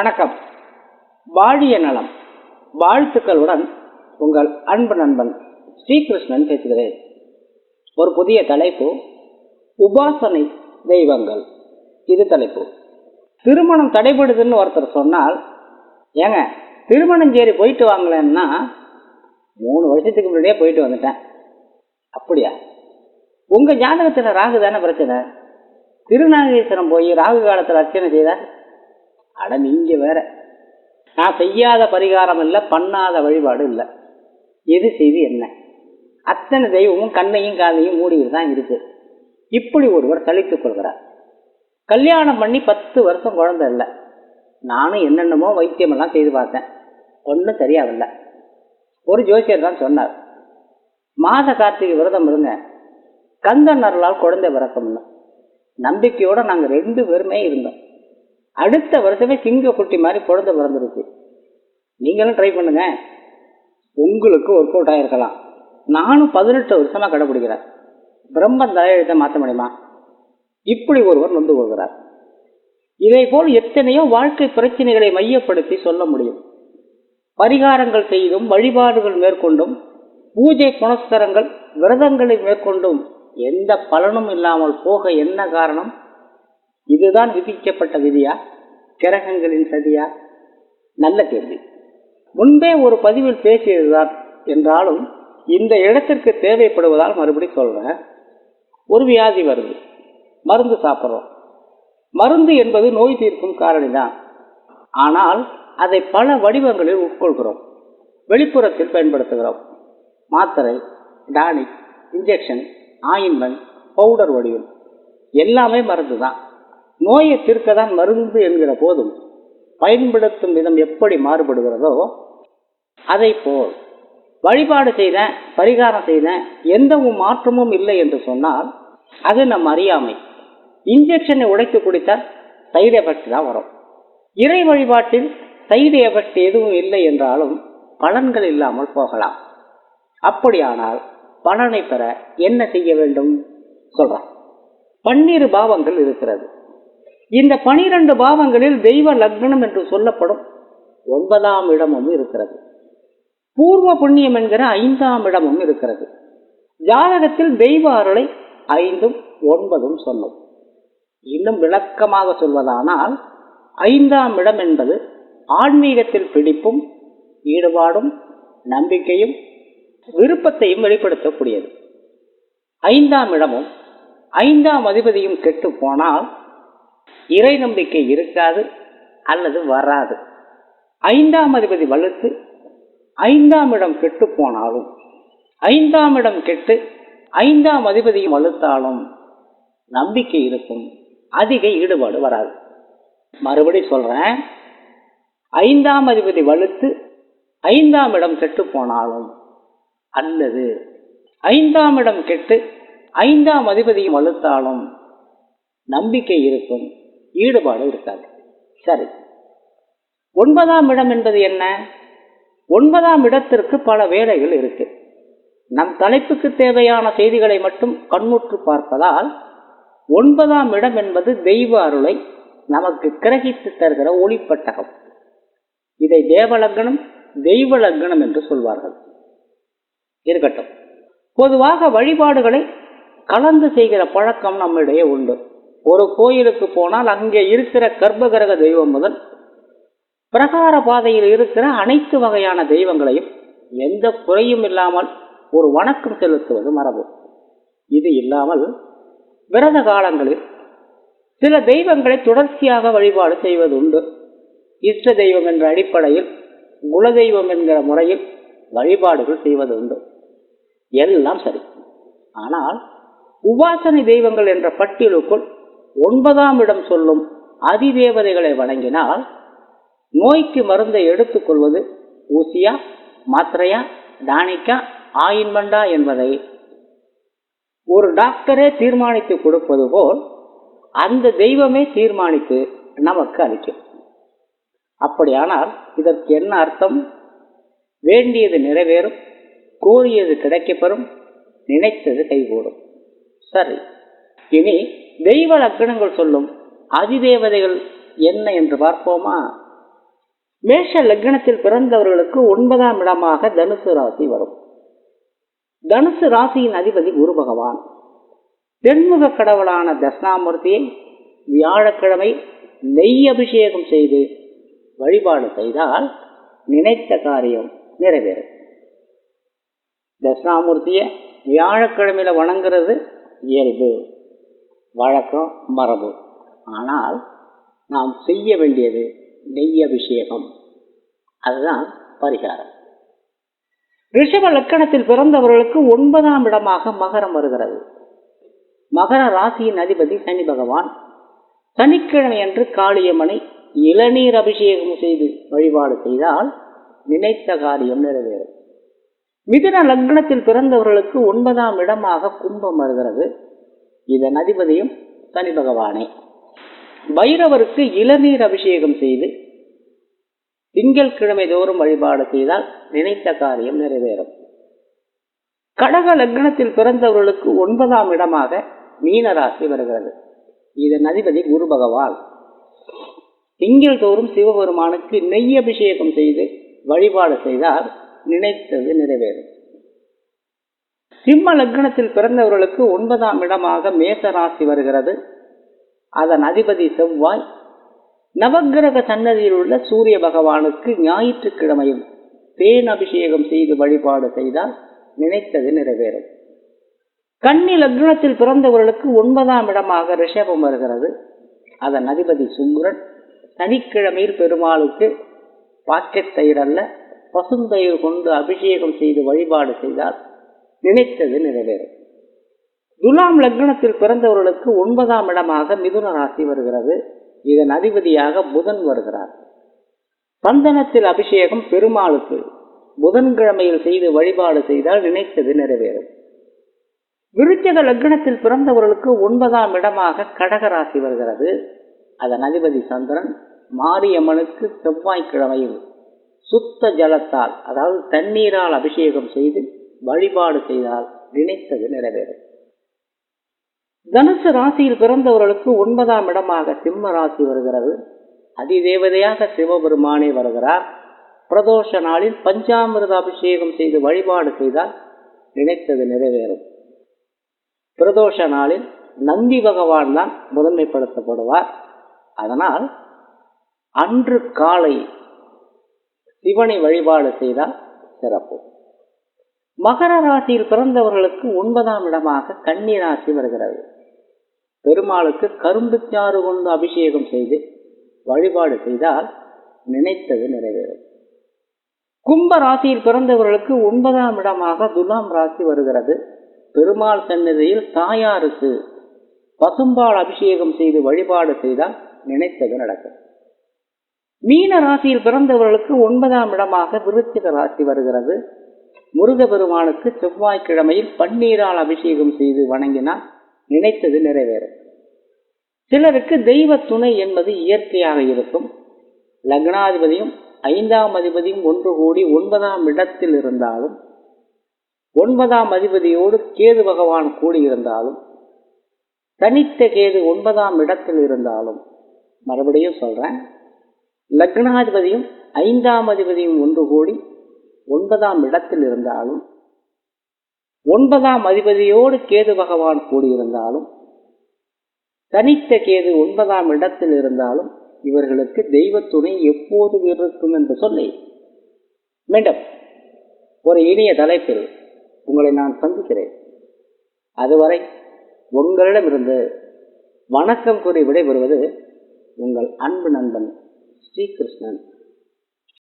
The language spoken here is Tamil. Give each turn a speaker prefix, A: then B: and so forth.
A: வணக்கம். வாழிய நலம். வாழ்த்துக்களுடன் உங்கள் அன்பு நண்பன் ஸ்ரீகிருஷ்ணன் பேசுகிறேன். ஒரு புதிய தலைப்பு உபாசனை தெய்வங்கள். இது தலைப்பு. திருமணம் தடைபடுதுன்னு ஒருத்தர் சொன்னால் ஏங்க திருமணம் சேரி போயிட்டு வாங்கலன்னா மூணு வருஷத்துக்கு முன்னாடியே போயிட்டு வந்துட்டேன். அப்படியா? உங்கள் ஜாதகத்தில் ராகு தானே பிரச்சனை? திருநாகேஸ்வரம் போய் ராகு காலத்தில் அர்ச்சனை செய்தா அட நீங்க வேற. நான் செய்யாத பரிகாரம் இல்லை பண்ணாத வழிபாடு இல்லை. எது செய்து என்ன? அத்தனை தெய்வமும் கண்ணையும் காதையும் மூடிகிட்டு தான் இருக்கு. இப்படி ஒருவர் சலித்துக் கொள்கிறார். கல்யாணம் பண்ணி பத்து வருஷம் குழந்தை இல்லை. நானும் என்னென்னமோ வைத்தியமெல்லாம் செய்து பார்த்தேன். ஒன்றும் சரியாகல ஒரு ஜோசியர் தான் சொன்னார் மாத கார்த்திகை விரதம் இருங்க. கந்தன் அருளால் குழந்தை பிறக்கம்னு. நம்பிக்கையோட நாங்கள் ரெண்டு பேருமே இருந்தோம். அடுத்த வருஷமே சிங்க குட்டி மாதிரி குழந்தை பிறந்துருச்சு நீங்களும் ட்ரை பண்ணுங்க. உங்களுக்கு ஒர்க் அவுட் ஆகிருக்கலாம் நானும் பதினெட்டு வருஷமாக கடைபிடிக்கிறேன். பிரம்மன் தலையெழுத்தை மாற்ற முடியுமா? இப்படி ஒருவர் நொந்து கொள்கிறார் இதை போல் எத்தனையோ வாழ்க்கை பிரச்சனைகளை மையப்படுத்தி சொல்ல முடியும். பரிகாரங்கள் செய்தும் வழிபாடுகள் மேற்கொண்டும் பூஜை புனஸ்கரங்கள் விரதங்களை மேற்கொண்டும் எந்த பலனும் இல்லாமல் போக என்ன காரணம்? இதுதான் விதிக்கப்பட்ட விதியா? கிரகங்களின் சதியா? நல்ல கேள்வி. முன்பே ஒரு பதிவில் பேசியதுதான் என்றாலும் இந்த இடத்திற்கு தேவைப்படுவதால் மறுபடி சொல்றேன். ஒரு வியாதி வருது. மருந்து சாப்பிட்றோம். மருந்து என்பது நோய் தீர்க்கும் காரணி தான் ஆனால் அதை பல வடிவங்களில் உட்கொள்கிறோம். வெளிப்புறத்தில் பயன்படுத்துகிறோம். மாத்திரை டானிக் இன்ஜெக்ஷன் ஆயின்மெண்ட் பவுடர் வடிவம். எல்லாமே மருந்து தான் நோயை தீர்க்க தான் மருந்து என்கிற போதும் பயன்படுத்தும் விதம் எப்படி மாறுபடுகிறதோ அதை போல் வழிபாடு செய்தேன் பரிகாரம் செய்தேன் எந்த மாற்றமும் இல்லை என்று சொன்னால் அது நம் அறியாமை. இன்ஜெக்ஷனை உடைத்து குடித்தால் சைடு எஃபெக்ட் தான் வரும். இறை வழிபாட்டில் சைடு எஃபெக்ட் எதுவும் இல்லை என்றாலும் பலன்கள் இல்லாமல் போகலாம். அப்படியானால் பலனை பெற என்ன செய்ய வேண்டும்? சொல்றான் பன்னிரு பாவங்கள் இருக்கிறது. இந்த பனிரெண்டு பாவங்களில் தெய்வ லக்னம் என்று சொல்லப்படும் ஒன்பதாம் இடமும் இருக்கிறது. பூர்வ புண்ணியம் என்கிற ஐந்தாம் இடமும் இருக்கிறது. ஜாதகத்தில் தெய்வ அருளை ஐந்தும் ஒன்பதும் சொல்லும். இன்னும் விளக்கமாக சொல்வதானால் ஐந்தாம் இடம் என்பது ஆன்மீகத்தில் பிடிப்பும் ஈடுபாடும் நம்பிக்கையும் விருப்பத்தையும் வெளிப்படுத்தக்கூடியது. ஐந்தாம் இடமும் ஐந்தாம் அதிபதியும் கெட்டு போனால் இறை நம்பிக்கை இருக்காது அல்லது வராது. ஐந்தாம் அதிபதி வலுத்து ஐந்தாம் இடம் கெட்டு போனாலும் ஐந்தாம் இடம் கெட்டு ஐந்தாம் அதிபதியும் வலுத்தாலும் நம்பிக்கை இருக்கும் அதிக ஈடுபாடு வராது. மறுபடி சொல்றேன் ஐந்தாம் அதிபதி வலுத்து ஐந்தாம் இடம் கெட்டு போனாலும் அல்லது ஐந்தாம் இடம் கெட்டு ஐந்தாம் அதிபதியும் வலுத்தாலும் நம்பிக்கை இருக்கும் ஈடுபாடு இருக்காது. சரி. ஒன்பதாம் இடம் என்பது என்ன? ஒன்பதாம் இடத்திற்கு பல வேலைகள் இருக்கு. நம் தலைப்புக்கு தேவையான செய்திகளை மட்டும் கண்முற்று பார்ப்பதால் ஒன்பதாம் இடம் என்பது தெய்வ அருளை நமக்கு கிரகித்து தருகிற ஒளிப்பட்டகம். இதை தேவலக்னம் தெய்வ லக்னம் என்று சொல்வார்கள். இருக்கட்டும். பொதுவாக வழிபாடுகளை கலந்து செய்கிற பழக்கம் நம்மிடையே உண்டு. ஒரு கோயிலுக்கு போனால் அங்கே இருக்கிற கர்ப்பகிரக தெய்வம் முதல் பிரகார பாதையில் இருக்கிற அனைத்து வகையான தெய்வங்களையும் எந்த குறையும் இல்லாமல் ஒரு வணக்கம் செலுத்துவது மரபு. இது இல்லாமல் விரத காலங்களில் சில தெய்வங்களை தொடர்ச்சியாக வழிபாடு செய்வது உண்டு. இஷ்ட தெய்வம் என்ற அடிப்படையில் குலதெய்வம் என்கிற முறையில் வழிபாடுகள் செய்வது உண்டு. எல்லாம் சரி. ஆனால் உபாசனை தெய்வங்கள் என்ற பட்டியலுக்குள் ஒன்பதாம் இடம் சொல்லும் அதிதேவதைகளை வணங்கினால் நோய்க்கு மருந்தை எடுத்துக்கொள்வது ஊசியா மாத்திரையா டானிக்கா ஆயின்மெண்டா என்பதை ஒரு டாக்டரே தீர்மானித்து கொடுப்பது போல் அந்த தெய்வமே தீர்மானித்து நமக்கு அளிக்கும். அப்படியானால் இதற்கு என்ன அர்த்தம்? வேண்டியது நிறைவேறும் கோரியது கிடைக்கப்பெறும் நினைத்தது கைகூடும். சரி. இனி தெய்வ லக்கணங்கள் சொல்லும் அதிதேவதைகள் என்ன என்று பார்ப்போமா? மேஷ லக்னத்தில் பிறந்தவர்களுக்கு ஒன்பதாம் இடமாக தனுசு ராசி வரும். தனுசு ராசியின் அதிபதி குரு பகவான். தென்முக கடவுளான தட்சிணாமூர்த்தியை வியாழக்கிழமை நெய் அபிஷேகம் செய்து வழிபாடு செய்தால் நினைத்த காரியம் நிறைவேறும். தட்சிணாமூர்த்தியை வியாழக்கிழமையில வணங்குறது இயல்பு. வழக்கம் மரபு. ஆனால் நாம் செய்ய வேண்டியது நெய் அபிஷேகம். அதுதான் பரிகாரம். ரிஷப லக்கணத்தில் பிறந்தவர்களுக்கு ஒன்பதாம் இடமாக மகரம் வருகிறது. மகர ராசியின் அதிபதி சனி பகவான் சனிக்கிழமை அன்று காளியம்மனை இளநீர் அபிஷேகம் செய்து வழிபாடு செய்தால் நினைத்த காரியம் நிறைவேறும். மிதுன லக்னத்தில் பிறந்தவர்களுக்கு ஒன்பதாம் இடமாக கும்பம் வருகிறது. இதன் அதிபதியும் சனி பகவானே. பைரவருக்கு இளநீர் அபிஷேகம் செய்து திங்கள் கிழமை தோறும் வழிபாடு செய்தால் நினைத்த காரியம் நிறைவேறும். கடக லக்னத்தில் பிறந்தவர்களுக்கு ஒன்பதாம் இடமாக மீனராசி வருகிறது. இதன் அதிபதி குரு பகவான். திங்கள் தோறும் சிவபெருமானுக்கு நெய் அபிஷேகம் செய்து வழிபாடு செய்தால் நினைத்தது நிறைவேறும். சிம்ம லக்னத்தில் பிறந்தவர்களுக்கு ஒன்பதாம் இடமாக மேச ராசி வருகிறது. அதன் அதிபதி செவ்வாய். நவக்கிரக சன்னதியில் உள்ள சூரிய பகவானுக்கு ஞாயிற்றுக்கிழமையும் தேன் அபிஷேகம் செய்து வழிபாடு செய்தால் நினைத்தது நிறைவேறும். கன்னி லக்னத்தில் பிறந்தவர்களுக்கு ஒன்பதாம் இடமாக ரிஷபம் வருகிறது. அதன் அதிபதி சுங்குரன் சனிக்கிழமையில் பெருமாளுக்கு பாக்கெட் தயிர் அல்ல பசுந்தயிர் கொண்டு அபிஷேகம் செய்து வழிபாடு செய்தால் நினைத்தது நிறைவேறும். துலாம் லக்னத்தில் பிறந்தவர்களுக்கு ஒன்பதாம் இடமாக மிதுன ராசி வருகிறது. இதன் அதிபதியாக புதன் வருகிறார். சந்தனத்தில் அபிஷேகம் பெருமாளுக்கு. புதன்கிழமையில் செய்து வழிபாடு செய்தால் நினைத்தது நிறைவேறும். விருச்சக லக்னத்தில் பிறந்தவர்களுக்கு ஒன்பதாம் இடமாக கடகராசி வருகிறது. அதன் அதிபதி சந்திரன் மாரியம்மனுக்கு செவ்வாய்க்கிழமையில் சுத்த ஜலத்தால் அதாவது தண்ணீரால் அபிஷேகம் செய்து வழிபாடு செய்தால் நினைத்தது நிறைவேறும். தனுசு ராசியில் பிறந்தவர்களுக்கு ஒன்பதாம் இடமாக சிம்ம ராசி வருகிறது. அதிதேவதையாக சிவபெருமானே வருகிறார். பிரதோஷ நாளில் பஞ்சாமிரத அபிஷேகம் செய்து வழிபாடு செய்தால் நினைத்தது நிறைவேறும். பிரதோஷ நாளில் நந்தி பகவான் தான் முதன்மைப்படுத்தப்படுவார். அதனால் அன்று காலை சிவனை வழிபாடு செய்தால் சிறப்பு. மகர ராசியில் பிறந்தவர்களுக்கு ஒன்பதாம் இடமாக கன்னி ராசி வருகிறது. பெருமாளுக்கு கரும்புச்சாறு கொண்டு அபிஷேகம் செய்து வழிபாடு செய்தால் நினைத்தது நிறைவேறும். கும்ப ராசியில் பிறந்தவர்களுக்கு ஒன்பதாம் இடமாக துலாம் ராசி வருகிறது. பெருமாள் சன்னதியில் தாயாருக்கு பசும்பால் அபிஷேகம் செய்து வழிபாடு செய்தால் நினைத்தது நடக்கும். மீன ராசியில் பிறந்தவர்களுக்கு ஒன்பதாம் இடமாக விருச்சிக ராசி வருகிறது. முருகபெருமானுக்கு செவ்வாய்க்கிழமையில் பன்னீரால் அபிஷேகம் செய்து வணங்கினால் நினைத்தது நிறைவேறும். சிலருக்கு தெய்வ துணை என்பது இயற்கையாக இருக்கும். லக்னாதிபதியும் ஐந்தாம் அதிபதியும் ஒன்று கூடி ஒன்பதாம் இடத்தில் இருந்தாலும் ஒன்பதாம் அதிபதியோடு கேது பகவான் கூடியிருந்தாலும் தனித்த கேது ஒன்பதாம் இடத்தில் இருந்தாலும் மறுபடியும் சொல்றேன் லக்னாதிபதியும் ஐந்தாம் அதிபதியும் ஒன்று கூடி ஒன்பதாம் இடத்தில் இருந்தாலும் ஒன்பதாம் அதிபதியோடு கேது பகவான் கூடியிருந்தாலும் தனித்த கேது ஒன்பதாம் இடத்தில் இருந்தாலும் இவர்களுக்கு தெய்வ துணை எப்போது இருக்கும் என்று சொல்லி மீண்டும் ஒரு இனிய தலைப்பில் உங்களை நான் சந்திக்கிறேன். அதுவரை உங்களிடமிருந்து வணக்கம் கூறி விடைபெறுவது உங்கள் அன்பு நண்பன் ஸ்ரீகிருஷ்ணன்